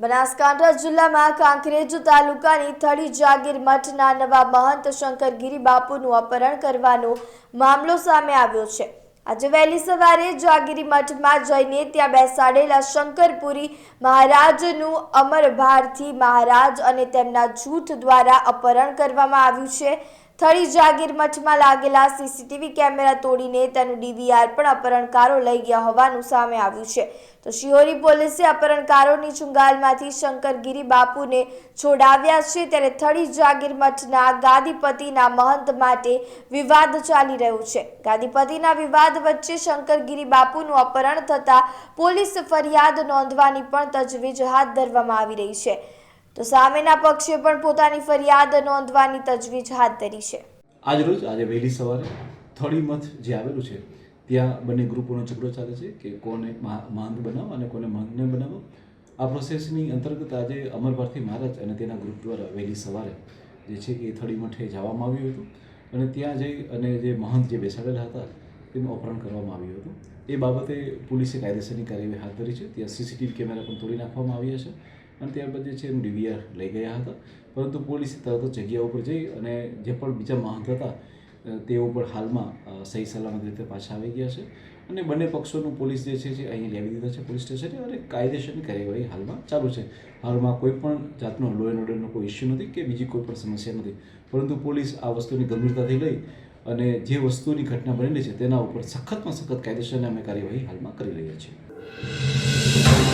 બનાસકાંઠા જિલ્લામાં કાંકરેજ તાલુકાની થળી જાગીર મઠના નવા મહંત શંકરગીરી બાપુનું અપહરણ કરવાનો મામલો સામે આવ્યો છે. આજે વહેલી સવારે જાગીરી મઠમાં જઈને ત્યાં બેસાડેલા શંકરપુરી મહારાજનું અમર ભારતી મહારાજ અને તેમના જૂથ દ્વારા અપહરણ કરવામાં આવ્યું છે. થળી જાગીર મઠમાં લાગેલા સીસીટીવી કેમેરા તોડીને તેનું ડીવીઆર પણ અપહરણકારો લઈ ગયા હોવાનું સામે આવ્યું છે. તો શિહોરી પોલીસે અપહરણકારોની ચુંગાલમાંથી શંકરગીરી બાપુને છોડાવ્યા છે ત્યારે થળી જાગીર મઠના ગાદીપતિના મહંત માટે વિવાદ ચાલી રહ્યો છે. ગાદીપતિના વિવાદ વચ્ચે શંકરગીરી બાપુનું અપહરણ થતા પોલીસ ફરિયાદ નોંધવાની પણ તજવીજ હાથ ધરવામાં આવી રહી છે. તો સામેના પક્ષે પણ પોતાની ફરિયાદ નોંધવાની તજવીજ હાથ ધરી છે. આજ રોજ, આજે વહેલી સવારે થોડી મથ જે આવેલું છે, ત્યાં બંને ગ્રુપોનો ઝઘડો ચાલે છે કે કોને મહંત બનાવો અને કોને મહંતને બનાવો. આ પ્રોસેસની અંતર્ગત આજે અમર ભારતી મહારાજ અને તેના ગ્રુપ દ્વારા વહેલી સવારે જે છે એ થડી મઠે જવામાં આવ્યું હતું અને ત્યાં જઈ અને જે મહંત જે બેસાડેલા હતા, તેનું અપહરણ કરવામાં આવ્યું હતું. એ બાબતે પોલીસે કાયદેસરની કાર્યવાહી હાથ ધરી છે. ત્યાં સીસીટીવી કેમેરા પણ તોડી નાખવામાં આવ્યા છે. અને ત્યારબાદ જે છે એમ ડીવીઆર લઈ ગયા હતા. પરંતુ પોલીસે તરત જગ્યા ઉપર જઈ અને જે પણ બીજા મહંત હતા તેઓ પણ હાલમાં સહી સલામત રીતે પાછા આવી ગયા છે. અને બંને પક્ષોનું પોલીસ જે છે અહીં લેવી દીધા છે પોલીસ સ્ટેશને અને કાયદેસરની કાર્યવાહી હાલમાં ચાલુ છે. હાલમાં કોઈ પણ જાતનો લો એન્ડ ઓર્ડરનો કોઈ ઇસ્યુ નથી કે બીજી કોઈ પણ સમસ્યા નથી. પરંતુ પોલીસ આ વસ્તુની ગંભીરતાથી લઈ અને જે વસ્તુની ઘટના બનેલી છે તેના ઉપર સખતમાં સખત કાયદેસરની અમે કાર્યવાહી હાલમાં કરી રહ્યા છીએ.